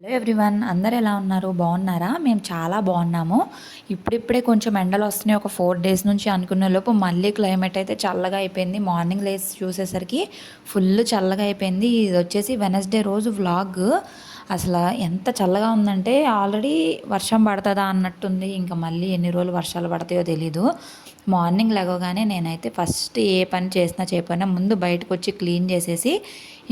Hello everyone అందరు ఎలా ఉన్నారు? బాగున్నారా? మేము చాలా బాగున్నాము. ఇప్పుడిప్పుడే కొంచెం ఎండలు వస్తున్నాయి. ఒక ఫోర్ డేస్ నుంచి అనుకునే లోపు మళ్ళీ క్లైమేట్ అయితే చల్లగా అయిపోయింది. మార్నింగ్ లేస్ చూసేసరికి ఫుల్ చల్లగా అయిపోయింది. ఇది వచ్చేసి వెనస్డే రోజు వ్లాగ్ అసలు ఎంత చల్లగా ఉందంటే ఆల్రెడీ వర్షం పడుతుందా అన్నట్టుంది. ఇంకా మళ్ళీ ఎన్ని రోజులు వర్షాలు పడతాయో తెలీదు. మార్నింగ్ లేవగానే నేనైతే ఫస్ట్ ఏ పని చేసినా చేయకపోయినా ముందు బయటకు వచ్చి క్లీన్ చేసేసి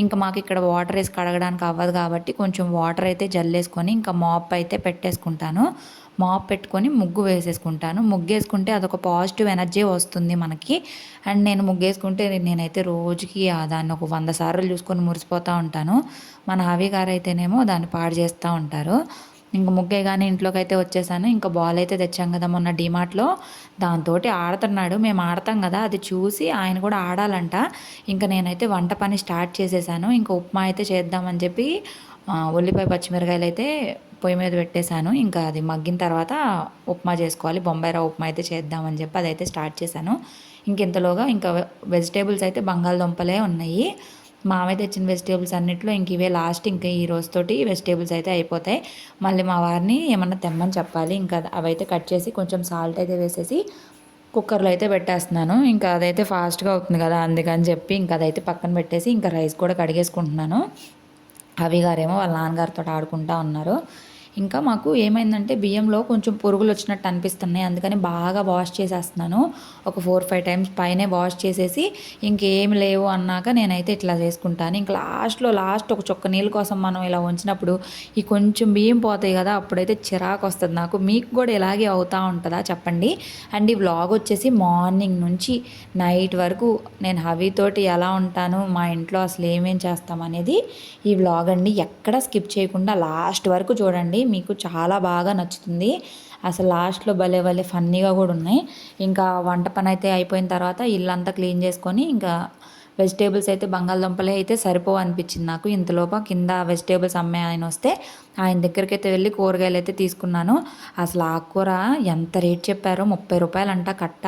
ఇంకా మాకు ఇక్కడ వాటర్ వేసి కడగడానికి అవ్వదు కాబట్టి కొంచెం వాటర్ అయితే జల్లేసుకొని ఇంకా మాప్ అయితే పెట్టేసుకుంటాను. మాప్ పెట్టుకొని ముగ్గు వేసేసుకుంటాను. ముగ్గు వేసుకుంటే అదొక పాజిటివ్ ఎనర్జీ వస్తుంది మనకి. అండ్ నేను ముగ్గు వేసుకుంటే నేనైతే రోజుకి దాన్ని ఒక వంద సార్లు చూసుకొని మురిసిపోతూ ఉంటాను. మన హవి గారు అయితేనేమో దాన్ని పాడు చేస్తూ ఉంటారు. ఇంక ముగ్గే కానీ ఇంట్లోకి అయితే వచ్చేసాను. ఇంకా బాల్ అయితే తెచ్చాం కదా మొన్న డిమార్ట్లో. దాంతో ఆడుతున్నాడు. మేము ఆడతాం కదా అది చూసి ఆయన కూడా ఆడాలంట. ఇంకా నేనైతే వంట పని స్టార్ట్ చేసేసాను. ఇంకా ఉప్మా అయితే చేద్దామని చెప్పి ఉల్లిపాయ పచ్చిమిరకాయలు అయితే పొయ్యి మీద పెట్టేశాను. ఇంకా అది మగ్గిన తర్వాత ఉప్మా చేసుకోవాలి. బొంబాయిరా ఉప్మా అయితే చేద్దామని చెప్పి అదైతే స్టార్ట్ చేశాను. ఇంకెంతలోగా ఇంకా వెజిటేబుల్స్ అయితే బంగాళదుంపలే ఉన్నాయి. మామయ్య తెచ్చిన వెజిటేబుల్స్ అన్నిట్లో ఇంక ఇవే లాస్ట్ ఇంకా ఈ రోజుతోటి వెజిటేబుల్స్ అయితే అయిపోతాయి. మళ్ళీ మా వారిని ఏమన్నా తెమ్మని చెప్పాలి. ఇంకా అవైతే కట్ చేసి కొంచెం సాల్ట్ అయితే వేసేసి కుక్కర్లో అయితే పెట్టేస్తున్నాను. ఇంకా అదైతే ఫాస్ట్గా అవుతుంది కదా అందుకని చెప్పి ఇంకా అదైతే పక్కన పెట్టేసి ఇంకా రైస్ కూడా కడిగేసుకుంటున్నాను. అవి గారేమో వాళ్ళ నాన్నగారితో ఆడుకుంటా ఉన్నారు. ఇంకా మాకు ఏమైందంటే బియ్యంలో కొంచెం పురుగులు వచ్చినట్టు అనిపిస్తున్నాయి. అందుకని బాగా వాష్ చేసేస్తున్నాను. ఒక ఫోర్ ఫైవ్ టైమ్స్ పైనే వాష్ చేసేసి ఇంకేం లేవు అన్నాక నేనైతే ఇట్లా చేసుకుంటాను. ఇంకా లాస్ట్లో లాస్ట్ ఒక చొక్క నీళ్ళ కోసం మనం ఇలా ఉంచినప్పుడు ఈ కొంచెం బియ్యం పోతాయి కదా అప్పుడైతే చిరాకు వస్తుంది నాకు. మీకు కూడా ఇలాగే అవుతూ ఉంటుందా చెప్పండి. అండ్ ఈ వ్లాగ్ వచ్చేసి మార్నింగ్ నుంచి నైట్ వరకు నేను హవీతోటి ఎలా ఉంటాను మా ఇంట్లో అసలు ఏమేం చేస్తాం అనేది ఈ వ్లాగ్ అండి ఎక్కడ స్కిప్ చేయకుండా లాస్ట్ వరకు చూడండి. మీకు చాలా బాగా నచ్చుతుంది. అసలు లాస్ట్లో భలే భలే ఫన్నీగా కూడా ఉన్నాయి. ఇంకా వంట పని అయితే అయిపోయిన తర్వాత ఇల్లంతా క్లీన్ చేసుకొని ఇంకా వెజిటేబుల్స్ అయితే బంగాళదుంపలే అయితే సరిపోవు అనిపించింది నాకు. ఇంతలోప కింద వెజిటేబుల్స్ అమ్మే ఆయన వస్తే ఆయన దగ్గరికి అయితే వెళ్ళి కూరగాయలు అయితే తీసుకున్నాను. అసలు ఆకుకూర ఎంత రేట్ చెప్పారో ముప్పై రూపాయలు అంట కట్ట.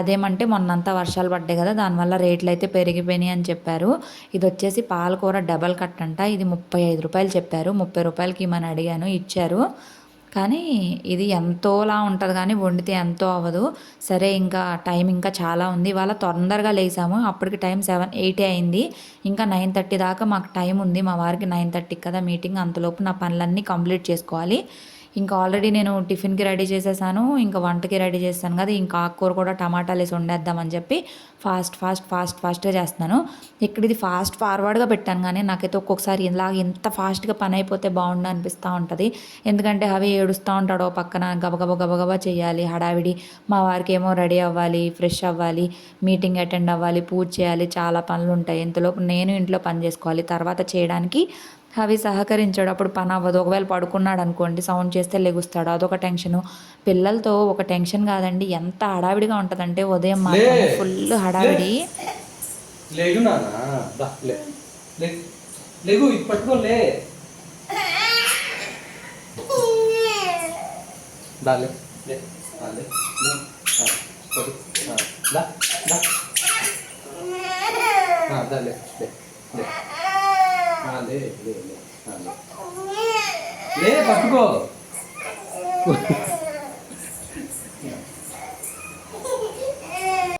అదేమంటే మొన్నంతా వర్షాలు పడ్డాయి కదా దానివల్ల రేట్లు అయితే పెరిగిపోయినాయి అని చెప్పారు. ఇది వచ్చేసి పాలకూర డబల్ కట్ అంట ఇది ముప్పై ఐదు రూపాయలు చెప్పారు. ముప్పై రూపాయలకి ఇమ్మని అడిగాను ఇచ్చారు. కానీ ఇది ఎంతోలా ఉంటుంది కానీ వండితే ఎంతో అవ్వదు. సరే ఇంకా టైం ఇంకా చాలా ఉంది. ఇవాళ తొందరగా లేసాము. అప్పటికి టైం సెవెన్ ఎయిటీ అయింది. ఇంకా నైన్ థర్టీ దాకా మాకు టైం ఉంది. మా వారికి నైన్ థర్టీకి కదా మీటింగ్. అంతలోపు నా పనులన్నీ కంప్లీట్ చేసుకోవాలి. ఇంకా ఆల్రెడీ నేను టిఫిన్కి రెడీ చేసేసాను ఇంకా వంటకి రెడీ చేస్తాను కదా ఇంకా ఆకుకూర కూడా టమాటాలు వేసి వండేద్దామని చెప్పి ఫాస్ట్ ఫాస్ట్ ఫాస్ట్ ఫాస్ట్గా చేస్తున్నాను. ఇక్కడ ఇది ఫాస్ట్ ఫార్వర్డ్గా పెట్టాను కానీ నాకైతే ఒక్కొక్కసారి ఇలాగ ఇంత ఫాస్ట్గా పని అయిపోతే బాగుండు అనిపిస్తూ ఉంటుంది. ఎందుకంటే అవి ఏడుస్తూ ఉంటాడు పక్కన గబగబ గబగబా చేయాలి హడావిడి. మా వారికి ఏమో రెడీ అవ్వాలి ఫ్రెష్ అవ్వాలి మీటింగ్ అటెండ్ అవ్వాలి పూజ చేయాలి చాలా పనులు ఉంటాయి. ఇంతలోపు నేను ఇంట్లో పని చేసుకోవాలి తర్వాత చేయడానికి అవి సహకరించాడు. అప్పుడు పని అవ్వదు. ఒకవేళ పడుకున్నాడు అనుకోండి సౌండ్ చేస్తే లెగుస్తాడు. అదొక టెన్షన్. పిల్లలతో ఒక టెన్షన్ కాదండి. ఎంత హడావిడిగా ఉంటుందంటే ఉదయం మాత్రం ఫుల్ హడావిడి. లే. లే పట్టుకో లే పట్టుకో.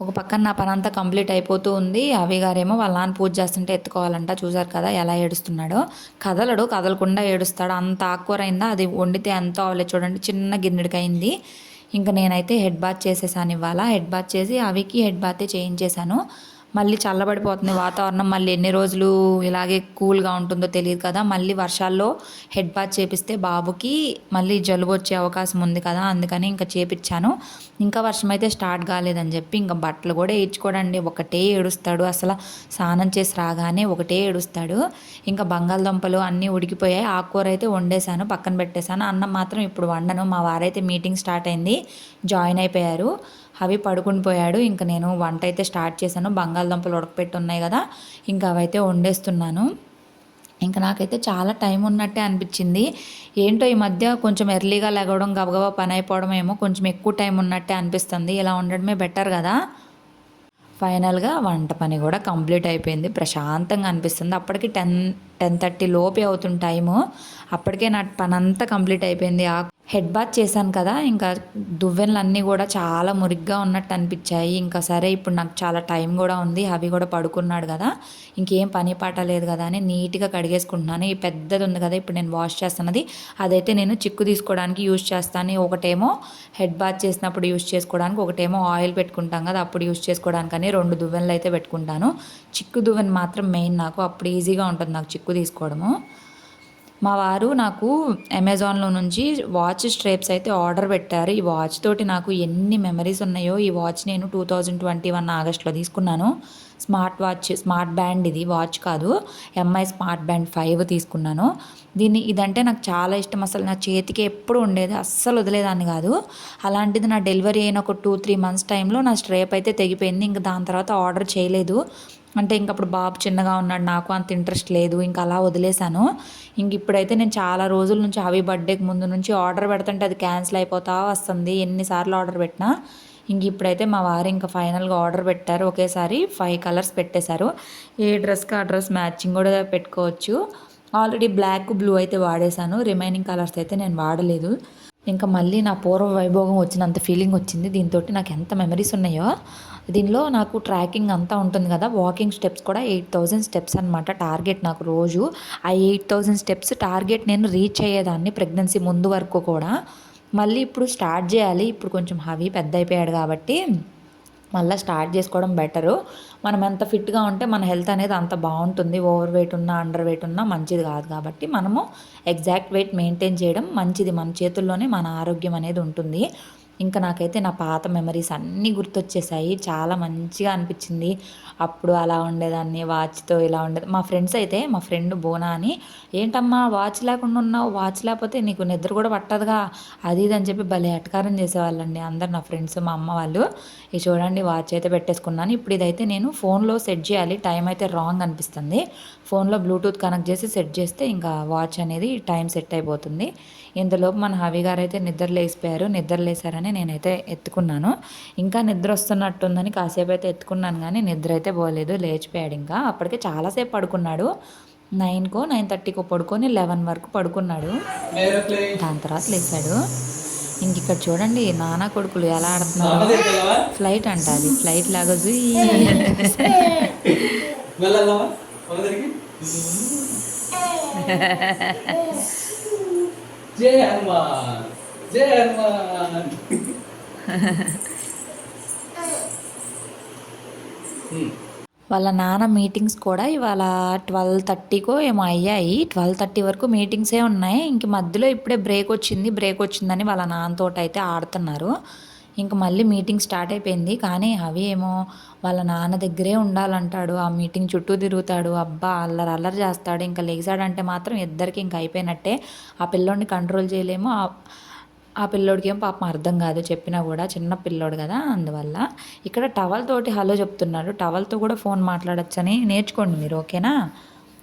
ఒక పక్కన నా పని అంతా కంప్లీట్ అయిపోతూ ఉంది. అవి గారేమో వాళ్ళ నాన్న పూజ చేస్తుంటే ఎత్తుకోవాలంట. చూసారు కదా ఎలా ఏడుస్తున్నాడో. కదలడు కదలకుండా ఏడుస్తాడు. అంత ఆకుకూర అయిందా అది వండితే ఎంత అవ్వలేదు చూడండి. చిన్న గిన్నెడికి అయింది ఇంకా నేనైతే హెడ్ బాత్ చేసేసాను ఇవాళ. హెడ్ బాత్ చేసి అవికి హెడ్ బాతే చేయించేశాను. మళ్ళీ చల్లబడిపోతుంది వాతావరణం. మళ్ళీ ఎన్ని రోజులు ఇలాగే కూల్గా ఉంటుందో తెలియదు కదా. మళ్ళీ వర్షాల్లో హెడ్ బాత్ చేపిస్తే బాబుకి మళ్ళీ జలుబు వచ్చే అవకాశం ఉంది కదా. అందుకని ఇంకా చేపించాను ఇంకా వర్షం అయితే స్టార్ట్ కాలేదని చెప్పి ఇంకా బట్టలు కూడా వేయించుకోడండి ఒకటే ఏడుస్తాడు. అసలు స్నానం చేసి రాగానే ఒకటే ఏడుస్తాడు. ఇంకా బంగాళదుంపలు అన్నీ ఉడికిపోయాయి. ఆకుకూర అయితే వండేసాను పక్కన పెట్టేశాను. అన్నం మాత్రం ఇప్పుడు వండను. మా వారైతే మీటింగ్ స్టార్ట్ అయింది. జాయిన్ అయిపోయారు. అవి పడుకుని పోయాడు. ఇంకా నేను వంట అయితే స్టార్ట్ చేశాను. బంగాళదుంపలు ఉడకపెట్టి ఉన్నాయి కదా ఇంకా అవైతే వండేస్తున్నాను. ఇంకా నాకైతే చాలా టైం ఉన్నట్టే అనిపించింది. ఏంటో ఈ మధ్య కొంచెం ఎర్లీగా లెగవడం గబగబా పని అయిపోవడం ఏమో కొంచెం ఎక్కువ టైం ఉన్నట్టే అనిపిస్తుంది. ఇలా ఉండడమే బెటర్ కదా. ఫైనల్గా వంట పని కూడా కంప్లీట్ అయిపోయింది. ప్రశాంతంగా అనిపిస్తుంది. అప్పటికి టెన్ టెన్ థర్టీ లోపే అవుతుంది టైము. అప్పటికే నా పని అంతా కంప్లీట్ అయిపోయింది. ఆ హెడ్ బాత్ చేశాను కదా ఇంకా దువ్వెనలు అన్నీ కూడా చాలా మురిగ్గా ఉన్నట్టు అనిపించాయి. ఇంకా సరే ఇప్పుడు నాకు చాలా టైం కూడా ఉంది అవి కూడా పడుకున్నాడు కదా ఇంకేం పని పాట లేదు కదా అని నీట్గా కడిగేసుకుంటున్నాను. ఈ పెద్దది ఉంది కదా ఇప్పుడు నేను వాష్ చేస్తున్నది అదైతే నేను చిక్కు తీసుకోవడానికి యూజ్ చేస్తాను. ఒకటేమో హెడ్ బాత్ చేసినప్పుడు యూజ్ చేసుకోవడానికి ఒకటేమో ఆయిల్ పెట్టుకుంటాం కదా అప్పుడు యూజ్ చేసుకోవడానికి అని రెండు దువ్వెనలు అయితే పెట్టుకుంటాను. చిక్కు దువ్వెన మాత్రం మెయిన్ నాకు అప్పుడు ఈజీగా ఉంటుంది నాకు చిక్కు తీసుకోవడము. మా వారు నాకు అమెజాన్లో నుంచి వాచ్ స్ట్రేప్స్ అయితే ఆర్డర్ పెట్టారు. ఈ వాచ్ తోటి నాకు ఎన్ని మెమరీస్ ఉన్నాయో ఈ వాచ్ నేను టూ థౌజండ్ ట్వంటీ వన్ ఆగస్ట్లో తీసుకున్నాను. స్మార్ట్ వాచ్ స్మార్ట్ బ్యాండ్ ఇది వాచ్ కాదు. ఎంఐ స్మార్ట్ బ్యాండ్ ఫైవ్ తీసుకున్నాను. దీన్ని ఇదంటే నాకు చాలా ఇష్టం. అసలు నా చేతికి ఎప్పుడు ఉండేది అస్సలు వదిలేదాన్ని కాదు. అలాంటిది నా డెలివరీ అయిన ఒక టూ త్రీ మంత్స్ టైంలో నా స్ట్రేప్ అయితే తెగిపోయింది. ఇంకా దాని తర్వాత ఆర్డర్ చేయలేదు. అంటే ఇంక అప్పుడు బాబు చిన్నగా ఉన్నాడు నాకు అంత ఇంట్రెస్ట్ లేదు. ఇంకా అలా వదిలేశాను. ఇంక ఇప్పుడైతే నేను చాలా రోజుల నుంచి అవి బర్త్డేకి ముందు నుంచి ఆర్డర్ పెడుతుంటే అది క్యాన్సిల్ అయిపోతా వస్తుంది. ఎన్నిసార్లు ఆర్డర్ పెట్టినా ఇంక ఇప్పుడైతే మా వారు ఇంకా ఫైనల్గా ఆర్డర్ పెట్టారు. ఒకేసారి ఫైవ్ కలర్స్ పెట్టేశారు. ఏ డ్రెస్కి ఆ డ్రెస్ మ్యాచింగ్ కూడా పెట్టుకోవచ్చు. ఆల్రెడీ బ్లాక్ బ్లూ అయితే వాడేశాను. రిమైనింగ్ కలర్స్ అయితే నేను వాడలేదు. ఇంకా మళ్ళీ నా పూర్వ వైభోగం వచ్చినంత ఫీలింగ్ వచ్చింది. దీంతో నాకు ఎంత మెమరీస్ ఉన్నాయో. దీనిలో నాకు ట్రాకింగ్ అంతా ఉంటుంది కదా. వాకింగ్ స్టెప్స్ కూడా ఎయిట్ థౌజండ్ స్టెప్స్ అనమాట టార్గెట్ నాకు రోజు. ఆ ఎయిట్ థౌజండ్ స్టెప్స్ టార్గెట్ నేను రీచ్ అయ్యేదాన్ని ప్రెగ్నెన్సీ ముందు వరకు కూడా. మళ్ళీ ఇప్పుడు స్టార్ట్ చేయాలి. ఇప్పుడు కొంచెం హవీ పెద్ద అయిపోయాడు కాబట్టి మళ్ళీ స్టార్ట్ చేసుకోవడం బెటరు. మనం ఎంత ఫిట్గా ఉంటే మన హెల్త్ అనేది అంత బాగుంటుంది. ఓవర్ వెయిట్ ఉన్నా అండర్ వెయిట్ ఉన్నా మంచిది కాదు కాబట్టి మనము ఎగ్జాక్ట్ వెయిట్ మెయింటైన్ చేయడం మంచిది. మన చేతుల్లోనే మన ఆరోగ్యం అనేది ఉంటుంది. ఇంకా నాకైతే నా పాత మెమరీస్ అన్నీ గుర్తొచ్చేసాయి. చాలా మంచిగా అనిపించింది. అప్పుడు అలా ఉండేదాన్ని వాచ్తో ఇలా ఉండేది. మా ఫ్రెండ్స్ అయితే మా ఫ్రెండ్ బోనా అని ఏంటమ్మా వాచ్ లేకుండా ఉన్నావు వాచ్ లేకపోతే నీకు నిద్ర కూడా పట్టదుగా అది ఇది అని చెప్పి భలే అటకారం చేసేవాళ్ళండి అందరు నా ఫ్రెండ్స్ మా అమ్మ వాళ్ళు. ఇది చూడండి వాచ్ అయితే పెట్టేసుకున్నాను. ఇప్పుడు ఇదైతే నేను ఫోన్లో సెట్ చేయాలి. టైం అయితే రాంగ్ అనిపిస్తుంది. ఫోన్లో బ్లూటూత్ కనెక్ట్ చేసి సెట్ చేస్తే ఇంకా వాచ్ అనేది టైం సెట్ అయిపోతుంది. ఇంతలోపు మన హవి గారు అయితే నిద్ర లేసిపోయారు నిద్ర లేసారని నేనైతే ఎత్తుకున్నాను. ఇంకా నిద్ర వస్తున్నట్టుందని కాసేపు అయితే ఎత్తుకున్నాను కానీ నిద్ర అయితే పోలేదు. లేచిపోయాడు ఇంకా. అప్పటికే చాలాసేపు పడుకున్నాడు. నైన్కో నైన్ థర్టీకో పడుకొని లెవెన్ వరకు పడుకున్నాడు. దాని తర్వాత లేచాడు. ఇంక ఇక్కడ చూడండి నానా కొడుకులు ఎలా ఆడుతున్నారు. ఫ్లైట్ అంట అది. ఫ్లైట్ లాగా జుయ్ హనుమాన్ హనుమాన్ వాళ్ళ నాన్న మీటింగ్స్ కూడా ఇవాళ ట్వెల్వ్ థర్టీకో ఏమో అయ్యాయి. ట్వెల్వ్ థర్టీ వరకు మీటింగ్సే ఉన్నాయి. ఇంక మధ్యలో ఇప్పుడే బ్రేక్ వచ్చింది. బ్రేక్ వచ్చిందని వాళ్ళ నాన్నతో అయితే ఆడుతున్నారు. ఇంక మళ్ళీ మీటింగ్ స్టార్ట్ అయిపోయింది. కానీ అవి ఏమో వాళ్ళ నాన్న దగ్గరే ఉండాలంటాడు. ఆ మీటింగ్ చుట్టూ తిరుగుతాడు. అబ్బా అల్లరి అల్లరి చేస్తాడు. ఇంకా లేచాడంటే మాత్రం ఇద్దరికి ఇంక అయిపోయినట్టే. ఆ పిల్లోడిని కంట్రోల్ చేయలేము. ఆ- ఆ పిల్లోడికి ఏం పాపం అర్థం కాదు. చెప్పినా కూడా చిన్న పిల్లోడు కదా అందువల్ల. ఇక్కడ టవల్ తోటి హలో చెప్తున్నాడు. టవల్తో కూడా ఫోన్ మాట్లాడచ్చని నేర్చుకోండి మీరు ఓకేనా?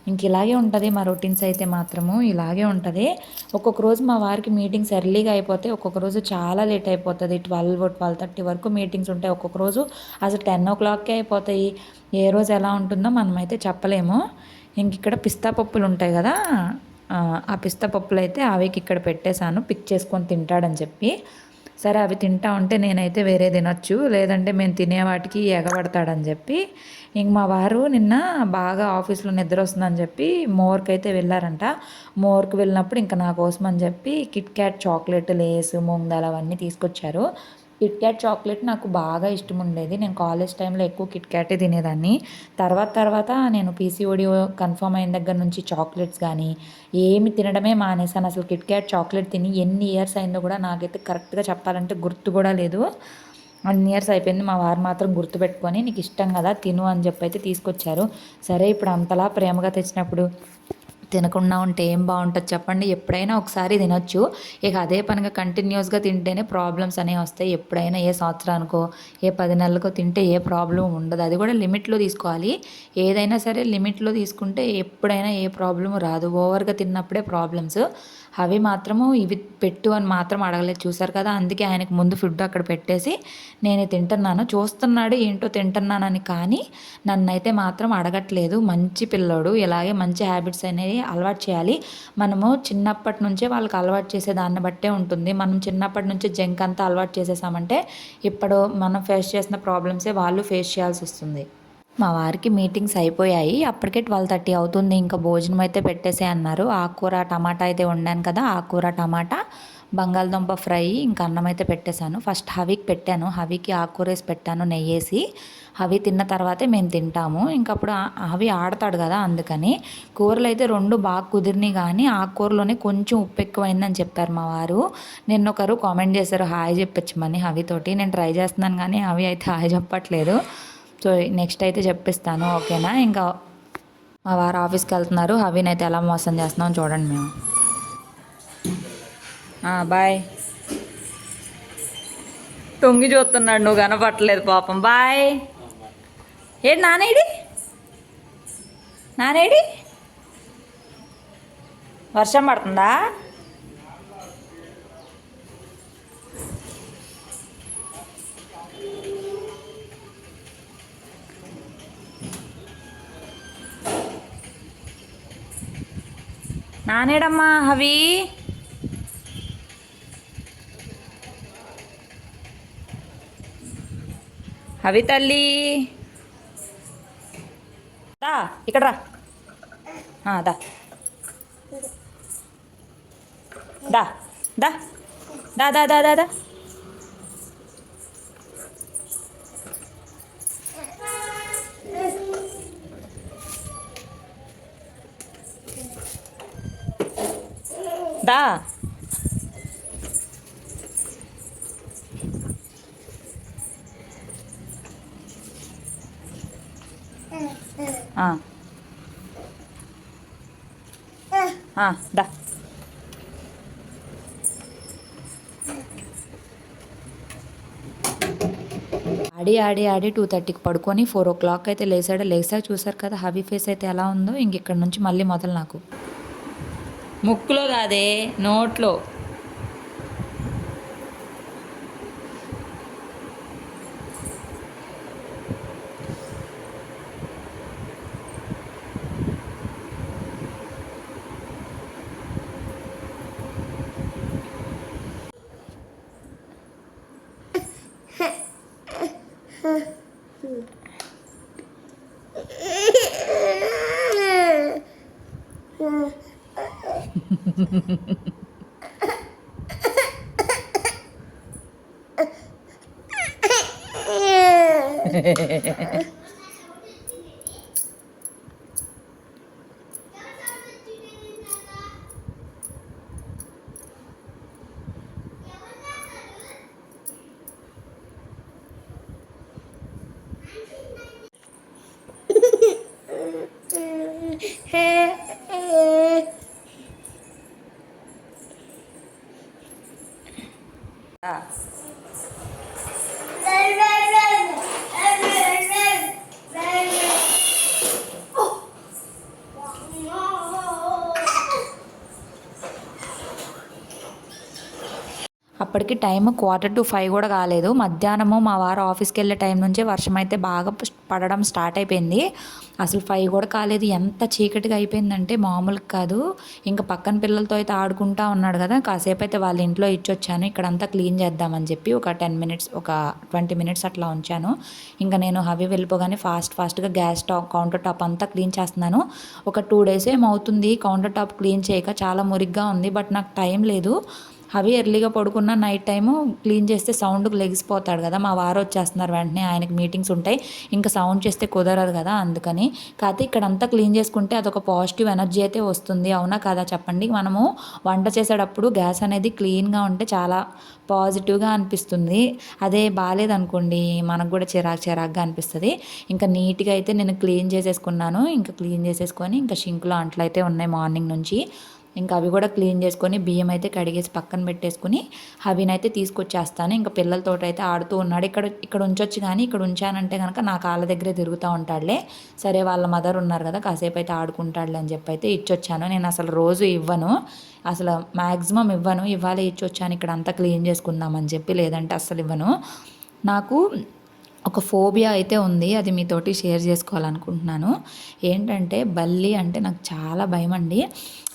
ఇంక ఇలాగే ఉంటుంది మా రొటీన్స్ అయితే మాత్రము ఇలాగే ఉంటుంది. ఒక్కొక్క రోజు మా వారికి మీటింగ్స్ ఎర్లీగా అయిపోతే ఒక్కొక్క రోజు చాలా లేట్ అయిపోతుంది. ట్వెల్వ్ ట్వెల్వ్ థర్టీ వరకు మీటింగ్స్ ఉంటాయి. ఒక్కొక్క రోజు అసలు టెన్ ఓ క్లాక్కే అయిపోతాయి. ఏ రోజు ఎలా ఉంటుందో మనమైతే చెప్పలేము. ఇంక ఇక్కడ పిస్తా పప్పులు ఉంటాయి కదా ఆ, ఆ పిస్తా పప్పులు అయితే ఆవికి ఇక్కడ పెట్టేశాను. పిక్ చేసుకొని తింటాడని చెప్పి. సరే అవి తింటా ఉంటే నేనైతే వేరే తినొచ్చు. లేదంటే మేము తినే వాటికి ఎగబడతాడని చెప్పి ఇంక మా వారు నిన్న బాగా ఆఫీస్లో నిద్ర వస్తుందని చెప్పి మోర్కి అయితే వెళ్ళారంట. మోర్కి వెళ్ళినప్పుడు ఇంకా నా కోసం అని చెప్పి Kit Kat chocolate Lay's moong అవన్నీ తీసుకొచ్చారు. కిట్ క్యాట్ చాక్లెట్ నాకు బాగా ఇష్టం ఉండేది. నేను కాలేజ్ టైంలో ఎక్కువ కిట్ క్యాటే తినేదాన్ని. తర్వాత తర్వాత నేను పీసీఓడి కన్ఫర్మ్ అయిన దగ్గర నుంచి చాక్లెట్స్ కానీ ఏమి తినడమే మానేసాను అసలు కిట్ క్యాట్ చాక్లెట్ తిని ఎన్ని ఇయర్స్ అయిందో కూడా నాకైతే కరెక్ట్గా చెప్పాలంటే గుర్తు కూడా లేదు. అన్ని ఇయర్స్ అయిపోయింది. మా వారు మాత్రం గుర్తుపెట్టుకొని నీకు ఇష్టం కదా తిను అని చెప్పి అయితే తీసుకొచ్చారు. సరే ఇప్పుడు అంతలా ప్రేమగా తెచ్చినప్పుడు తినకుండా ఉంటే ఏం బాగుంటుంది చెప్పండి. ఎప్పుడైనా ఒకసారి తినొచ్చు. ఇక అదే పనిగా కంటిన్యూస్గా తింటేనే ప్రాబ్లమ్స్ అనేవి వస్తాయి. ఎప్పుడైనా ఏ సంవత్సరానికో ఏ పది నెలలకో తింటే ఏ ప్రాబ్లం ఉండదు. అది కూడా లిమిట్లో తీసుకోవాలి. ఏదైనా సరే లిమిట్లో తీసుకుంటే ఎప్పుడైనా ఏ ప్రాబ్లం రాదు. ఓవర్గా తిన్నప్పుడే ప్రాబ్లమ్స్ అవి మాత్రము ఇవి పెట్టు అని మాత్రం అడగలేదు. చూసారు కదా? అందుకే ఆయనకు ముందు ఫుడ్ అక్కడ పెట్టేసి నేను తింటున్నాను. చూస్తున్నాడు ఏంటో తింటున్నానని కానీ నన్నైతే మాత్రం అడగట్లేదు. మంచి పిల్లోడు ఇలాగే మంచి హ్యాబిట్స్ అనేవి అలవాటు చేయాలి. మనము చిన్నప్పటి నుంచే వాళ్ళకి అలవాటు చేసే దాన్ని బట్టే ఉంటుంది. మనం చిన్నప్పటి నుంచే జంక్ అంతా అలవాటు చేసేసామంటే ఇప్పుడు మనం ఫేస్ చేసిన ప్రాబ్లమ్సే వాళ్ళు ఫేస్ చేయాల్సి వస్తుంది. మా వారికి మీటింగ్స్ అయిపోయాయి. అప్పటికే ట్వెల్వ్ థర్టీ అవుతుంది. ఇంకా భోజనం అయితే పెట్టేసే అన్నారు. ఆకుకూర టమాటా అయితే వండాను కదా ఆకుకూర టమాటా బంగాళదుంప ఫ్రై ఇంకా అన్నం అయితే పెట్టేశాను. ఫస్ట్ హవికి పెట్టాను. హవికి ఆకుకూర వేసి పెట్టాను నెయ్యి వేసి. హవి తిన్న తర్వాతే మేము తింటాము. ఇంక అప్పుడు హవి ఆడతాడు కదా అందుకని. కూరలు అయితే రెండు బాగా కుదిరినాయి కానీ ఆకుకూరలోనే కొంచెం ఉప్పు ఎక్కువైందని చెప్పారు మా వారు. నిన్న ఒకరు కామెంట్ చేశారు హాయ్ చెప్పొచ్చమని హవితోటి. నేను ట్రై చేస్తున్నాను కానీ హవి అయితే హాయ్ చెప్పట్లేదు. సో నెక్స్ట్ అయితే చెప్పిస్తాను ఓకేనా? ఇంకా మా వారు ఆఫీస్కి వెళ్తున్నారు. హవీన్ అయితే ఎలా మోసం చేస్తున్నాం చూడండి మేము. బాయ్. తొంగి చూస్తున్నాడు నువ్వు కనపట్టలేదు పాపం. బాయ్. ఏంటి నానేడి నానేడి వర్షం పడుతుందా? నానేడమ్మా అవి అవి తల్లి. దా ఇక్కడ రా. ఆ, దా దా. దా దా దా దా దా. దా దా. ఆడి ఆడి ఆడి టూ థర్టీకి పడుకొని ఫోర్ ఓ క్లాక్ అయితే లేచాడు. లేచా చూసారు కదా హవీ ఫేస్ అయితే ఎలా ఉందో. ఇంక ఇక్కడ నుంచి మళ్ళీ మొదలు నాకు. ముక్కులో కాదే నోట్లో. అప్పటికి టైం క్వార్టర్ టు ఫైవ్ కూడా కాలేదు. మధ్యాహ్నము మా వారు ఆఫీస్కి వెళ్ళే టైం నుంచే వర్షం అయితే బాగా పడడం స్టార్ట్ అయిపోయింది. అసలు ఫైవ్ కూడా కాలేదు. ఎంత చీకటిగా అయిపోయిందంటే మామూలుగా కాదు. ఇంకా పక్కన పిల్లలతో అయితే ఆడుకుంటా ఉన్నాడు కదా. కాసేపు అయితే వాళ్ళ ఇంట్లో ఇచ్చొచ్చాను. ఇక్కడంతా క్లీన్ చేద్దామని చెప్పి ఒక టెన్ మినిట్స్ ఒక ట్వంటీ మినిట్స్ అట్లా ఉంచాను. ఇంకా నేను హవి వెళ్ళిపోగానే ఫాస్ట్ ఫాస్ట్గా గ్యాస్ టాప్ కౌంటర్ టాప్ అంతా క్లీన్ చేస్తున్నాను. ఒక టూ డేస్ ఏమవుతుంది? కౌంటర్ టాప్ క్లీన్ చేయక చాలా మురిగ్గా ఉంది. బట్ నాకు టైం లేదు. అవి ఎర్లీగా పడుకున్న నైట్ టైము క్లీన్ చేస్తే సౌండ్కి లెగిసిపోతాడు కదా మా వారు వచ్చేస్తున్నారు వెంటనే ఆయనకి మీటింగ్స్ ఉంటాయి ఇంకా సౌండ్ చేస్తే కుదరదు కదా అందుకని. కాకపోతే ఇక్కడ అంతా క్లీన్ చేసుకుంటే అదొక పాజిటివ్ ఎనర్జీ అయితే వస్తుంది. అవునా కదా చెప్పండి? మనము వంట చేసేటప్పుడు గ్యాస్ అనేది క్లీన్గా ఉంటే చాలా పాజిటివ్గా అనిపిస్తుంది. అదే బాగాలేదనుకోండి మనకు కూడా చిరాకు చిరాకుగా అనిపిస్తుంది. ఇంకా నీట్గా అయితే నేను క్లీన్ చేసేసుకున్నాను ఇంకా క్లీన్ చేసేసుకొని ఇంకా షింక్లో అంట్లయితే ఉన్నాయి మార్నింగ్ నుంచి. ఇంకా అవి కూడా క్లీన్ చేసుకొని బియ్యం అయితే కడిగేసి పక్కన పెట్టేసుకుని అవినైతే తీసుకొచ్చేస్తాను. ఇంకా పిల్లలతో అయితే ఆడుతూ ఉన్నాడు. ఇక్కడ ఇక్కడ ఉంచొచ్చు కానీ ఇక్కడ ఉంచానంటే కనుక నా కాళ్ళ దగ్గరే తిరుగుతూ ఉంటాడులే. సరే వాళ్ళ మదర్ ఉన్నారు కదా కాసేపు అయితే ఆడుకుంటాడులే అని చెప్పి అయితే ఇచ్చొచ్చాను. నేను అసలు రోజు ఇవ్వను. అసలు మ్యాక్సిమం ఇవ్వను. ఇవ్వాలి ఇచ్చొచ్చాను. ఇక్కడ అంతా క్లీన్ చేసుకుందామని చెప్పి లేదంటే అస్సలు ఇవ్వను. నాకు ఒక ఫోబియా అయితే ఉంది. అది మీతోటి షేర్ చేసుకోవాలనుకుంటున్నాను. ఏంటంటే బల్లి అంటే నాకు చాలా భయం అండి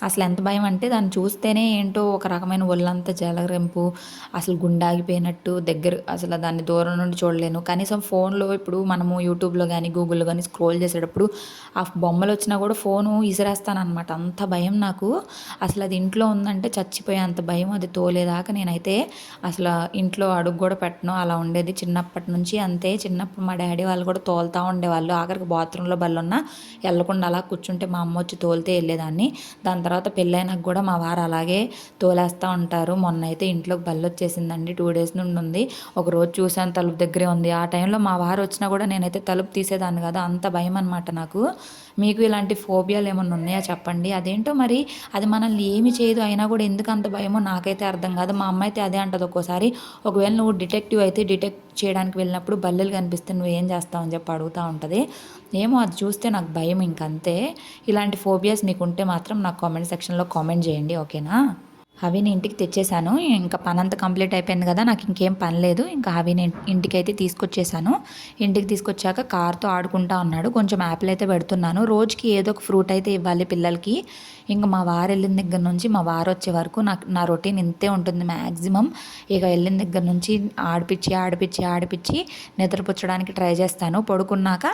అసలు ఎంత భయం అంటే దాన్ని చూస్తేనే ఏంటో ఒక రకమైన ఒళ్ళంతా జలరింపు అసలు గుండాగిపోయినట్టు దగ్గర అసలు దాన్ని దూరం నుండి చూడలేను. కనీసం ఫోన్లో ఇప్పుడు మనము యూట్యూబ్లో కానీ గూగుల్లో కానీ స్క్రోల్ చేసేటప్పుడు ఆ బొమ్మలు వచ్చినా కూడా ఫోను ఇసిరేస్తానమాట అనమాట అంత భయం నాకు. అసలు అది ఇంట్లో ఉందంటే చచ్చిపోయే అంత భయం అది తోలేదాకా నేనైతే అసలు ఇంట్లో అడుగు కూడా పెట్టను. అలా ఉండేది చిన్నప్పటి నుంచి అంతే. చిన్నప్పుడు మా డాడీ వాళ్ళు కూడా తోలుతూ ఉండేవాళ్ళు. ఆఖరికి బాత్రూంలో బల్లున్నా వెళ్ళకుండా అలా కూర్చుంటే మా అమ్మ వచ్చి తోలితే వెళ్ళేదాన్ని. దాని తర్వాత తర్వాత పెళ్ళైనాక కూడా మా వారు అలాగే తోలేస్తూ ఉంటారు. మొన్న అయితే ఇంట్లోకి బల్లి వచ్చేసిందండి టూ డేస్ నుండి ఉంది. ఒక రోజు చూశాను తలుపు దగ్గరే ఉంది. ఆ టైంలో మా వారు వచ్చినా కూడా నేనైతే తలుపు తీసేదాన్ని కదా. అంత భయం అనమాట నాకు. మీకు ఇలాంటి ఫోబియాలు ఏమన్నా ఉన్నాయా చెప్పండి? అదేంటో మరి అది మనల్ని ఏమి చేయదు. అయినా కూడా ఎందుకు అంత భయమో నాకైతే అర్థం కాదు. మా అమ్మ అయితే అదే అంటది ఒక్కోసారి. ఒకవేళ నువ్వు డిటెక్టివ్ అయితే డిటెక్ట్ చేయడానికి వెళ్ళినప్పుడు బల్లెలు కనిపిస్తే నువ్వు ఏం చేస్తావు అని చెప్పి అడుగుతూ ఉంటుంది. ఏమో అది చూస్తే నాకు భయం ఇంకంతే. ఇలాంటి ఫోబియాస్ మీకుంటే మాత్రం నాకు కామెంట్ సెక్షన్లో కామెంట్ చేయండి ఓకేనా? అవిని ఇంటికి తెచ్చేసాను ఇంకా పని అంతా కంప్లీట్ అయిపోయింది కదా నాకు ఇంకేం పని లేదు. ఇంకా అవిని ఇంటికి అయితే తీసుకొచ్చేసాను ఇంటికి తీసుకొచ్చాక కార్తో ఆడుకుంటా ఉన్నాడు. కొంచెం యాపిల్ అయితే పెడుతున్నాను. రోజుకి ఏదో ఒక ఫ్రూట్ అయితే ఇవ్వాలి పిల్లలకి. ఇంకా మా వారు వెళ్ళిన దగ్గర నుంచి మా వారు వచ్చే వరకు నాకు నా రొటీన్ ఇంతే ఉంటుంది మ్యాక్సిమం ఇక వెళ్ళిన దగ్గర నుంచి ఆడిపించి ఆడిపించి ఆడిపించి నిద్రపుచ్చడానికి ట్రై చేస్తాను. పడుకున్నాక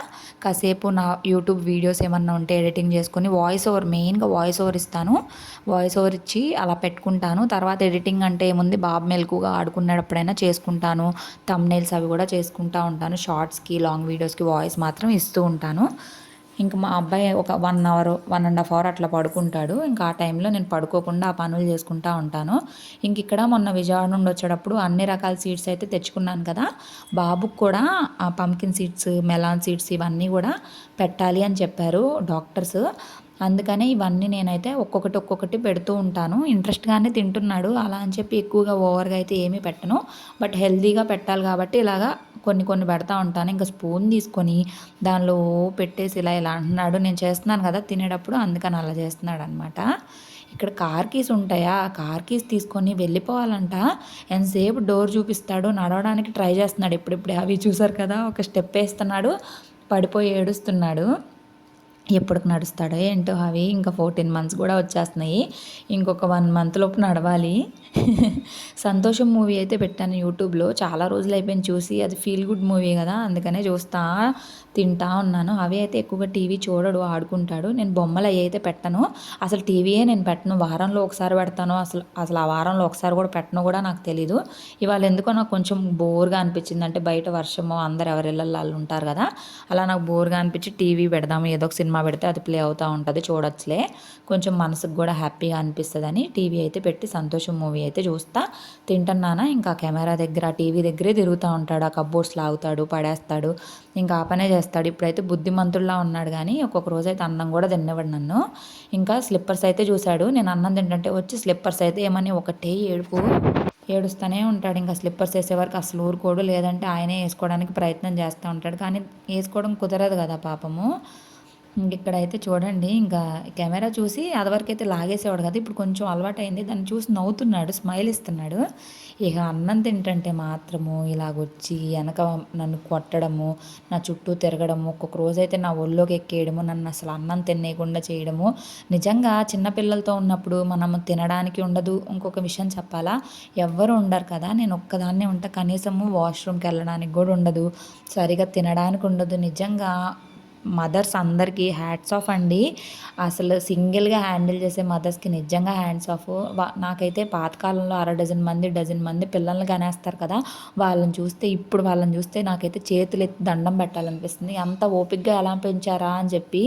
కాసేపు నా యూట్యూబ్ వీడియోస్ ఏమన్నా ఉంటే ఎడిటింగ్ చేసుకొని వాయిస్ ఓవర్ మెయిన్గా వాయిస్ ఓవర్ ఇస్తాను. వాయిస్ ఓవర్ ఇచ్చి అలా పెట్టుకుంటాను. తర్వాత ఎడిటింగ్ అంటే ఏముంది? బాబు మెలకుగా ఆడుకునేటప్పుడైనా చేసుకుంటాను. తమ్నైల్స్ అవి కూడా చేసుకుంటా ఉంటాను. షార్ట్స్కి లాంగ్ వీడియోస్కి వాయిస్ మాత్రం ఇస్తూ ఉంటాను. ఇంకా మా అబ్బాయి ఒక one hour one and half hour అట్లా పడుకుంటాడు. ఇంకా ఆ టైంలో నేను పడుకోకుండా ఆ పనులు చేసుకుంటా ఉంటాను. ఇంక ఇక్కడ మొన్న విజయవాడ నుండి వచ్చేటప్పుడు అన్ని రకాల సీడ్స్ అయితే తెచ్చుకున్నాను కదా. బాబుకు కూడా ఆ పంకిన్ సీడ్స్ మెలాన్ సీడ్స్ ఇవన్నీ కూడా పెట్టాలి అని చెప్పారు డాక్టర్స్ అందుకనే ఇవన్నీ నేనైతే ఒక్కొక్కటి ఒక్కొక్కటి పెడుతూ ఉంటాను. ఇంట్రెస్ట్గానే తింటున్నాడు. అలా అని చెప్పి ఎక్కువగా ఓవర్గా అయితే ఏమీ పెట్టను. బట్ హెల్తీగా పెట్టాలి కాబట్టి ఇలాగా కొన్ని కొన్ని పెడతా ఉంటాను. ఇంకా స్పూన్ తీసుకొని దానిలో పెట్టేసి ఇలా ఇలా అంటున్నాడు. నేను చేస్తున్నాను కదా తినేటప్పుడు అందుకని అలా చేస్తున్నాడు అనమాట ఇక్కడ కార్ కీస్ ఉంటాయా? ఆ కార్ కీస్ తీసుకొని వెళ్ళిపోవాలంట. ఎంతసేపు డోర్ చూపిస్తాడు నడవడానికి ట్రై చేస్తున్నాడు. ఇప్పుడిప్పుడే అవి చూసారు కదా ఒక స్టెప్ వేస్తున్నాడు పడిపోయి ఏడుస్తున్నాడు. ఎప్పటికి నడుస్తాడో ఏంటో అవి. ఇంకా ఫోర్టీన్ మంత్స్ కూడా వచ్చేస్తున్నాయి. ఇంకొక వన్ మంత్ లోపు నడవాలి. సంతోషం మూవీ అయితే పెట్టాను యూట్యూబ్లో. చాలా రోజులు అయిపోయింది చూసి. అది ఫీల్ గుడ్ మూవీ కదా అందుకనే చూస్తా తింటా ఉన్నాను. అవి అయితే ఎక్కువగా టీవీ చూడడు ఆడుకుంటాడు. నేను బొమ్మలు అవి అయితే పెట్టను. అసలు టీవీయే నేను పెట్టను. వారంలో ఒకసారి పెడతాను. అసలు అసలు ఆ వారంలో ఒకసారి కూడా పెట్టను కూడా నాకు తెలీదు. ఇవాళ ఎందుకో నాకు కొంచెం బోర్గా అనిపించింది. అంటే బయట వర్షము అందరు ఎవరిళ్ళల్లో వాళ్ళు ఉంటారు కదా అలా నాకు బోర్గా అనిపించి టీవీ పెడదాము ఏదో ఒక సినిమా పెడితే అది ప్లే అవుతూ ఉంటుంది చూడొచ్చులే. కొంచెం మనసుకు కూడా హ్యాపీగా అనిపిస్తుందని టీవీ అయితే పెట్టి సంతోషం మూవీ అయితే చూస్తా. తింటున్నానా? ఇంకా కెమెరా దగ్గర టీవీ దగ్గరే తిరుగుతూ ఉంటాడు. ఆ కబ్బోర్డ్స్ లాగుతాడు పడేస్తాడు. ఇంకా ఆ పనే చేస్తాడు. ఇప్పుడైతే బుద్ధిమంతుల్లా ఉన్నాడు కానీ ఒక్కొక్క రోజు అయితే అన్నం కూడా తినేవాడు నన్ను. ఇంకా స్లిప్పర్స్ అయితే చూశాడు. నేను అన్నం తింటుంటే వచ్చి స్లిప్పర్స్ అయితే ఏమని ఒకటే ఏడుపు ఏడుస్తూనే ఉంటాడు. ఇంకా స్లిప్పర్స్ వేసే అసలు ఊరుకోడు. లేదంటే ఆయనే వేసుకోవడానికి ప్రయత్నం చేస్తూ ఉంటాడు. కానీ వేసుకోవడం కుదరదు కదా పాపము. ఇక్కడైతే చూడండి ఇంకా కెమెరా చూసి అదివరకు అయితే లాగేసేవాడు కదా. ఇప్పుడు కొంచెం అలవాటు అయింది దాన్ని చూసి నవ్వుతున్నాడు స్మైల్ ఇస్తున్నాడు. ఇక అన్నం తింటంటే మాత్రము ఇలాగొచ్చి వెనక నన్ను కొట్టడము నా చుట్టూ తిరగడము ఒక్కొక్క రోజు అయితే నా ఒళ్ళోకి ఎక్కేయడము నన్ను అసలు అన్నం తినేయకుండా చేయడము. నిజంగా చిన్నపిల్లలతో ఉన్నప్పుడు మనము తినడానికి ఉండదు. ఇంకొక విషయం చెప్పాలా? ఎవ్వరు ఉండరు కదా. నేను ఒక్కదాన్నే ఉంటా. కనీసము వాష్రూమ్కి వెళ్ళడానికి కూడా ఉండదు. సరిగా తినడానికి ఉండదు. నిజంగా మదర్స్ అందరికీ హ్యాట్స్ ఆఫ్ అండి. అసలు సింగిల్గా హ్యాండిల్ చేసే మదర్స్కి నిజంగా హ్యాండ్స్ ఆఫ్. నాకైతే పాతకాలంలో అర డజన్ మంది డజన్ మంది పిల్లల్ని కనేస్తారు కదా. వాళ్ళని చూస్తే ఇప్పుడు వాళ్ళని చూస్తే నాకైతే చేతులు ఎత్తి దండం పెట్టాలనిపిస్తుంది. అంత ఓపిక్గా ఎలా పెంచారా అని చెప్పి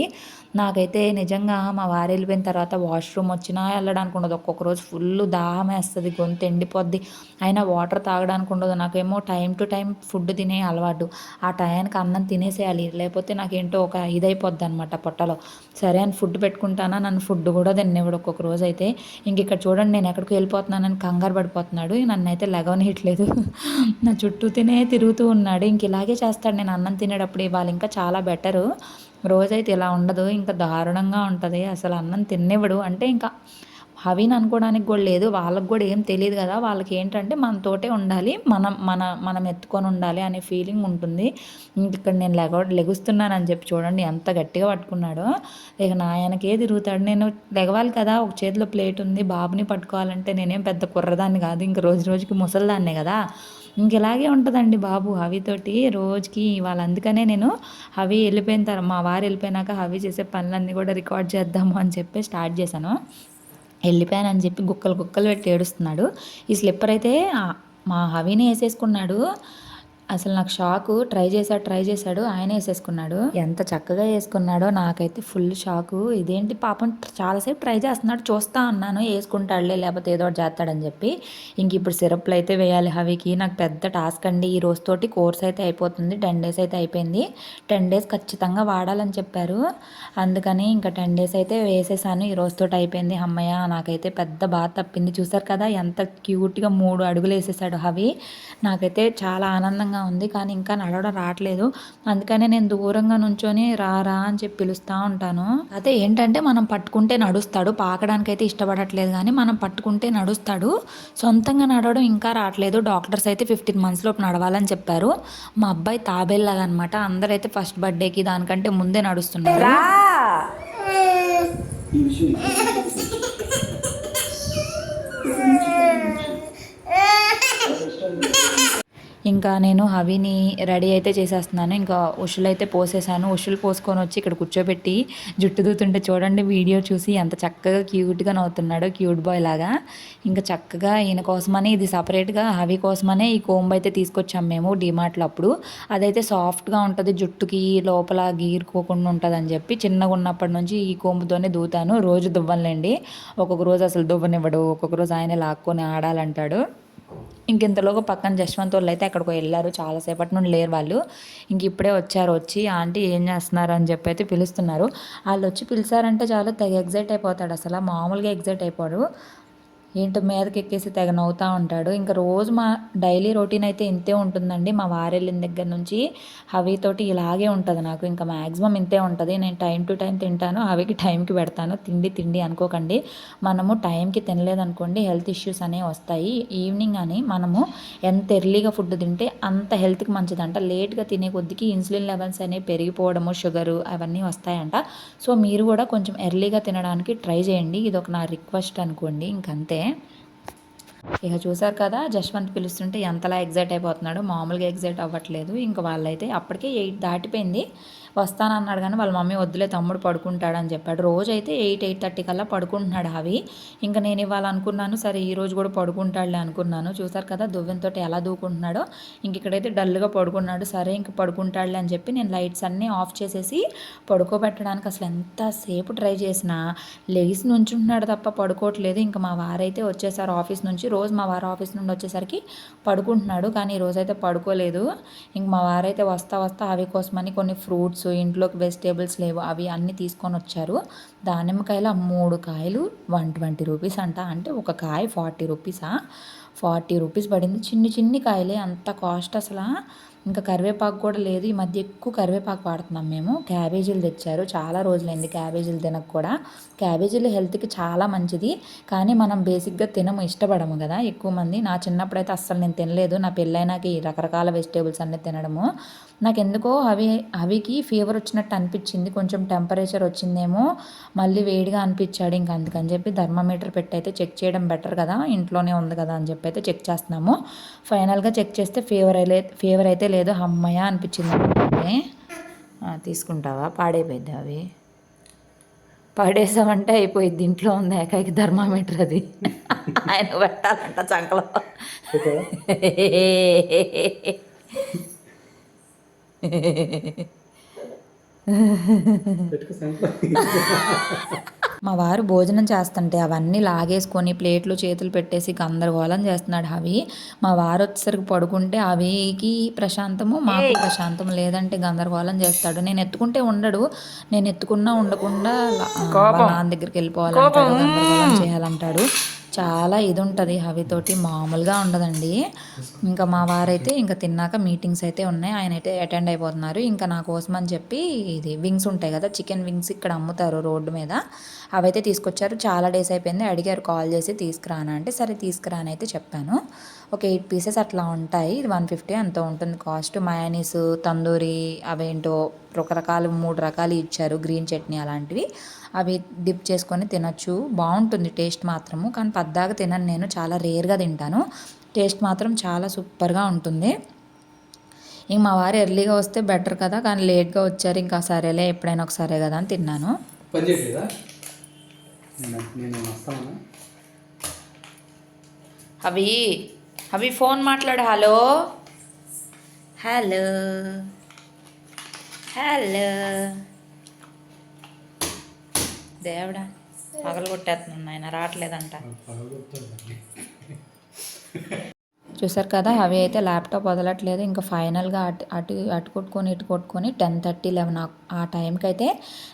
నాకైతే నిజంగా మా వారు వెళ్ళిపోయిన తర్వాత వాష్రూమ్ వచ్చినా వెళ్ళడానికి ఉండదు. ఒక్కొక్క రోజు ఫుల్ దాహం వేస్తుంది గొంతు ఎండిపోద్ది. అయినా వాటర్ తాగడానికి ఉండదు. నాకేమో టైం టు టైం ఫుడ్ తినే అలవాటు. ఆ టయానికి అన్నం తినేసేయాలి. లేకపోతే నాకేంటో ఒక ఇదైపోద్ది అనమాట పొట్టలో. సరే అని ఫుడ్ పెట్టుకుంటానా? నన్ను ఫుడ్ కూడా తినేవాడు ఒక్కొక్క రోజు అయితే. ఇంక ఇక్కడ చూడండి నేను ఎక్కడికి వెళ్ళిపోతున్నానని కంగారు పడిపోతున్నాడు. నన్ను అయితే లెగవనియట్లేదు. నా చుట్టూ తినే తిరుగుతూ ఉన్నాడు. ఇంక ఇలాగే చేస్తాడు. నేను అన్నం తినేటప్పుడు ఇవాళ ఇంకా చాలా బెటరు రోజైతే ఇలా ఉండదు ఇంకా దారుణంగా ఉంటుంది. అసలు అన్నం తినేవాడు అంటే ఇంకా హవీని అనుకోవడానికి కూడా లేదు వాళ్ళకి కూడా ఏం తెలియదు కదా. వాళ్ళకి ఏంటంటే మనతోటే ఉండాలి మనం మన మనం ఎత్తుకొని ఉండాలి అనే ఫీలింగ్ ఉంటుంది. ఇక్కడ నేను లెగ లెగుస్తున్నానని చెప్పి చూడండి ఎంత గట్టిగా పట్టుకున్నాడో. ఇక నాయనకే తిరుగుతాడు? నేను లెగవాలి కదా ఒక చేతిలో ప్లేట్ ఉంది బాబుని పట్టుకోవాలంటే నేనేం పెద్ద కుర్రదాన్ని కాదు ఇంక రోజు రోజుకి ముసలిదాన్నే కదా. ఇంకెలాగే ఉంటుందండి బాబు హవితోటి రోజుకి ఇవాళ అందుకనే నేను హవి వెళ్ళిపోయిన తర్వాత మా వారు వెళ్ళిపోయినాక హవి చేసే పనులన్నీ కూడా రికార్డ్ చేద్దాము అని చెప్పి స్టార్ట్ చేశాను. వెళ్ళిపోయానని చెప్పి గుక్కలు గుక్కలు పెట్టి ఏడుస్తున్నాడు. ఈ స్లిప్పర్ అయితే మా హవిని వేసేసుకున్నాడు. అసలు నాకు షాక్. ట్రై చేశాడు ట్రై చేశాడు. ఆయన వేసేసుకున్నాడు. ఎంత చక్కగా వేసుకున్నాడో నాకైతే ఫుల్ షాకు. ఇదేంటి పాపం చాలాసేపు ట్రై చేస్తున్నాడు. చూస్తా అన్నాను. వేసుకుంటాడులే లేకపోతే ఏదో ఒకటి చేస్తాడని చెప్పి. ఇంక ఇప్పుడు సిరప్లు అయితే వేయాలి హవికి. నాకు పెద్ద టాస్క్ అండి. ఈ రోజుతోటి కోర్స్ అయితే అయిపోతుంది. టెన్ డేస్ అయితే అయిపోయింది. టెన్ డేస్ ఖచ్చితంగా వాడాలని చెప్పారు. అందుకని ఇంకా టెన్ డేస్ అయితే వేసేసాను. ఈ రోజుతోటి అయిపోయింది అమ్మయ్య. నాకైతే పెద్ద బాధ తప్పింది. చూసారు కదా ఎంత క్యూట్గా మూడు అడుగులు వేసేసాడు హవి. నాకైతే చాలా ఆనందంగా ఉంది. కానీ ఇంకా నడవడం రావట్లేదు. అందుకనే నేను దూరంగా నుంచొని రా రా అని చెప్పి పిలుస్తూ ఉంటాను. అదే ఏంటంటే మనం పట్టుకుంటే నడుస్తాడు. పాకడానికి అయితే ఇష్టపడట్లేదు కానీ మనం పట్టుకుంటే నడుస్తాడు. సొంతంగా నడవడం ఇంకా రావట్లేదు. డాక్టర్స్ అయితే ఫిఫ్టీన్ మంత్స్ లోపు నడవాలని చెప్పారు. మా అబ్బాయి తాబేల్లాగా అనమాట అందరైతే ఫస్ట్ బర్త్డేకి దానికంటే ముందే నడుస్తున్నారు. ఈ విషయం ఇంకా నేను హవిని రెడీ అయితే చేసేస్తున్నాను. ఇంకా ఉషులు అయితే పోసేసాను. ఉషులు పోసుకొని వచ్చి ఇక్కడ కూర్చోబెట్టి జుట్టు దూతుంటే చూడండి వీడియో చూసి ఎంత చక్కగా క్యూట్గా నవ్వుతున్నాడో క్యూట్ బాయ్ లాగా. ఇంకా చక్కగా ఈయన కోసమని ఇది సపరేట్గా హవి కోసమనే ఈ కోంబ్ అయితే తీసుకొచ్చాము మేము డిమార్ట్లో అప్పుడు. అదైతే సాఫ్ట్గా ఉంటుంది జుట్టుకి లోపల గీరుకోకుండా ఉంటుంది అని చెప్పి చిన్నగా ఉన్నప్పటి నుంచి ఈ కోంబుతోనే దూతాను. రోజు దువ్వనులేండి. ఒక్కొక్క రోజు అసలు దువ్వనివ్వడు ఒక్కొక్క రోజు ఆయనే లాక్కొని ఆడాలంటాడు. ఇంకెంతలోగా పక్కన జశ్వంత్ వాళ్ళు అయితే అక్కడికి వెళ్ళారు. చాలాసేపటి నుండి లేరు వాళ్ళు. ఇంక ఇప్పుడే వచ్చారు. వచ్చి ఆంటీ ఏం చేస్తున్నారు అని చెప్పి అయితే పిలుస్తున్నారు. వాళ్ళు వచ్చి పిలిచారంటే చాలా తెగ ఎగ్జైట్ అయిపోతాడు అసలు. మామూలుగా ఎగ్జైట్ అయిపోడు. ఏంటో మీదకి ఎక్కేసి తెగ నవ్వుతూ ఉంటాడు. ఇంకా రోజు మా డైలీ రొటీన్ అయితే ఇంతే ఉంటుందండి. మా వారెళ్ళిన దగ్గర నుంచి హవితోటి ఇలాగే ఉంటుంది నాకు. ఇంకా మ్యాక్సిమం ఇంతే ఉంటుంది. నేను టైం టు టైం తింటాను. హవికి టైంకి పెడతాను. తిండి తిండి అనుకోకండి. మనము టైంకి తినలేదనుకోండి హెల్త్ ఇష్యూస్ అనేవి వస్తాయి. ఈవినింగ్ అని మనము ఎంత ఎర్లీగా ఫుడ్ తింటే అంత హెల్త్కి మంచిదంట. లేట్గా తినే కొద్దికి ఇన్సులిన్ లెవెల్స్ అనేవి పెరిగిపోవడము షుగరు అవన్నీ వస్తాయంట. సో మీరు కూడా కొంచెం ఎర్లీగా తినడానికి ట్రై చేయండి. ఇది ఒక నా రిక్వెస్ట్ అనుకోండి. ఇంకంతే. ఇక చూసారు కదా జశ్వంత్ పిలుస్తుంటే ఎంతలా ఎగ్జైట్ అయిపోతున్నాడు మామూలుగా ఎగ్జైట్ అవ్వట్లేదు. ఇంకా వాళ్ళైతే అప్పటికే ఎయిట్ దాటిపోయింది. వస్తానన్నాడు కానీ వాళ్ళ మమ్మీ వద్దులే తమ్ముడు పడుకుంటాడని చెప్పాడు. రోజైతే ఎయిట్ ఎయిట్ థర్టీ కల్లా పడుకుంటున్నాడు అవి ఇంకా నేను ఇవాళ అనుకున్నాను సరే ఈ రోజు కూడా పడుకుంటాడులే అనుకున్నాను. చూసారు కదా దువ్వెంతో ఎలా దూకుంటున్నాడో. ఇంక ఇక్కడైతే డల్గా పడుకున్నాడు. సరే ఇంక పడుకుంటాడులే అని చెప్పి నేను లైట్స్ అన్నీ ఆఫ్ చేసేసి పడుకోబెట్టడానికి అసలు ఎంతసేపు ట్రై చేసినా లెగిసి నుంచుంటున్నాడు తప్ప పడుకోవట్లేదు. ఇంకా మా వారైతే వచ్చేసారు ఆఫీస్ నుంచి. రోజు మా వారు ఆఫీస్ నుండి వచ్చేసరికి పడుకుంటున్నాడు. కానీ ఈ రోజైతే పడుకోలేదు. ఇంక మా వారైతే వస్తా వస్తా అవి కోసమని కొన్ని ఫ్రూట్స్ ఇంట్లోకి వెజిటేబుల్స్ లేవు అవి అన్నీ తీసుకొని వచ్చారు. దానిమ్మకాయలు ఆ మూడు కాయలు వన్ ట్వంటీ రూపీస్ అంట. అంటే ఒక కాయ ఫార్టీ రూపీసా? ఫార్టీ రూపీస్ పడింది. చిన్ని చిన్ని కాయలే అంత కాస్ట్ అసలు. ఇంకా కరివేపాకు కూడా లేదు. ఈ మధ్య ఎక్కువ కరివేపాకు వాడుతున్నాం మేము. క్యాబేజీలు తెచ్చారు. చాలా రోజులైంది క్యాబేజీలు తినక కూడా. క్యాబేజీలు హెల్త్కి చాలా మంచిది. కానీ మనం బేసిక్గా తినము ఇష్టపడము కదా. ఎక్కువ మంది నా చిన్నప్పుడైతే అస్సలు నేను తినలేదు. నా పెళ్ళైనాకి రకరకాల వెజిటేబుల్స్ అన్నీ తినడము. నాకు ఎందుకో అవి అవికి ఫీవర్ వచ్చినట్టు అనిపించింది. కొంచెం టెంపరేచర్ వచ్చిందేమో మళ్ళీ వేడిగా అనిపించాడు. ఇంకా అందుకని చెప్పి థర్మామీటర్ పెట్టి అయితే చెక్ చేయడం బెటర్ కదా. ఇంట్లోనే ఉంది కదా అని చెప్పి అయితే చెక్ చేస్తున్నాము. ఫైనల్గా చెక్ చేస్తే ఫీవర్ అయితే ఫీవర్ అయితే లేదు. అమ్మయ్య అనిపించింది తీసుకుంటావా? పాడైపోయింది అవి? పడేసామంటే అయిపోయింది. ఇంట్లో ఉంది ఏకైక థర్మామీటర్ అది. ఆయన పెట్టాలంట చంకలో. పెట్టుకో మా వారు భోజనం చేస్తుంటే అవన్నీ లాగేసుకొని ప్లేట్లు చేతులు పెట్టేసి గందరగోళం చేస్తున్నాడు అవి మా వారు వచ్చేసరికి పడుకుంటే అవికి ప్రశాంతము మాకు ప్రశాంతం లేదంటే గందరగోళం చేస్తాడు. నేను ఎత్తుకుంటే ఉండడు. నేను ఎత్తుకున్నా ఉండకుండా నాన్న దగ్గరికి వెళ్ళిపోవాలంటాడు గందరగోళం చేయాలంటాడు. చాలా ఇది ఉంటుంది హవితోటి మామూలుగా ఉండదండి. ఇంకా మా వారైతే ఇంకా తిన్నాక మీటింగ్స్ అయితే ఉన్నాయి. ఆయన అయితే అటెండ్ అయిపోతున్నారు. ఇంకా నా కోసం అని చెప్పి ఇది వింగ్స్ ఉంటాయి కదా చికెన్ వింగ్స్ ఇక్కడ అమ్ముతారు రోడ్డు మీద. అవైతే తీసుకొచ్చారు. చాలా డేస్ అయిపోయింది. అడిగారు కాల్ చేసి తీసుకురానా? అంటే సరే తీసుకురాని అయితే చెప్పాను. ఒక ఎయిట్ పీసెస్ అట్లా ఉంటాయి. ఇది వన్ ఫిఫ్టీ అంత ఉంటుంది కాస్ట్. మయానీస్ తందూరి అవేంటో రకరకాలు మూడు రకాలు ఇచ్చారు. గ్రీన్ చట్నీ అలాంటివి. అవి డిప్ చేసుకొని తినొచ్చు. బాగుంటుంది టేస్ట్ మాత్రము. కానీ పద్దాగా తినను నేను. చాలా రేర్గా తింటాను. టేస్ట్ మాత్రం చాలా సూపర్గా ఉంటుంది. ఇంక మా వారు ఎర్లీగా వస్తే బెటర్ కదా. కానీ లేట్గా వచ్చారు. ఇంకా సరేలే ఎప్పుడైనా ఒకసారే కదా అని తిన్నాను. అవి అవి ఫోన్ మాట్లాడు. హలో. హలో. హలో. దేవుడా పగలు కొట్టేస్తున్నాను ఆయన రావట్లేదంట చూసారు కదా అవి అయితే ల్యాప్టాప్ వదలట్లేదు. ఇంకా ఫైనల్గా అటు అటు అటు కొట్టుకొని ఇటు కొట్టుకొని టెన్ థర్టీ లెవెన్ ఆ టైంకి అయితే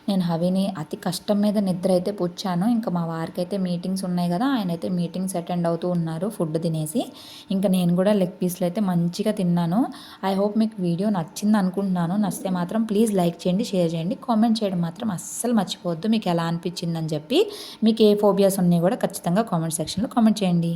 నేను హవిని అతి కష్టం మీద నిద్ర అయితే పుచ్చాను. ఇంకా మా వారికి అయితే మీటింగ్స్ ఉన్నాయి కదా ఆయన అయితే మీటింగ్స్ అటెండ్ అవుతూ ఉన్నారు ఫుడ్ తినేసి. ఇంకా నేను కూడా లెగ్ పీస్లు అయితే మంచిగా తిన్నాను. ఐ హోప్ మీకు వీడియో నచ్చింది అనుకుంటున్నాను. నచ్చితే మాత్రం ప్లీజ్ లైక్ చేయండి షేర్ చేయండి కామెంట్ చేయడం మాత్రం అస్సలు మర్చిపోవద్దు. మీకు ఎలా అనిపించిందని చెప్పి మీకు ఏ ఫోబియాస్ ఉన్నాయి కూడా ఖచ్చితంగా కామెంట్ సెక్షన్లో కామెంట్ చేయండి.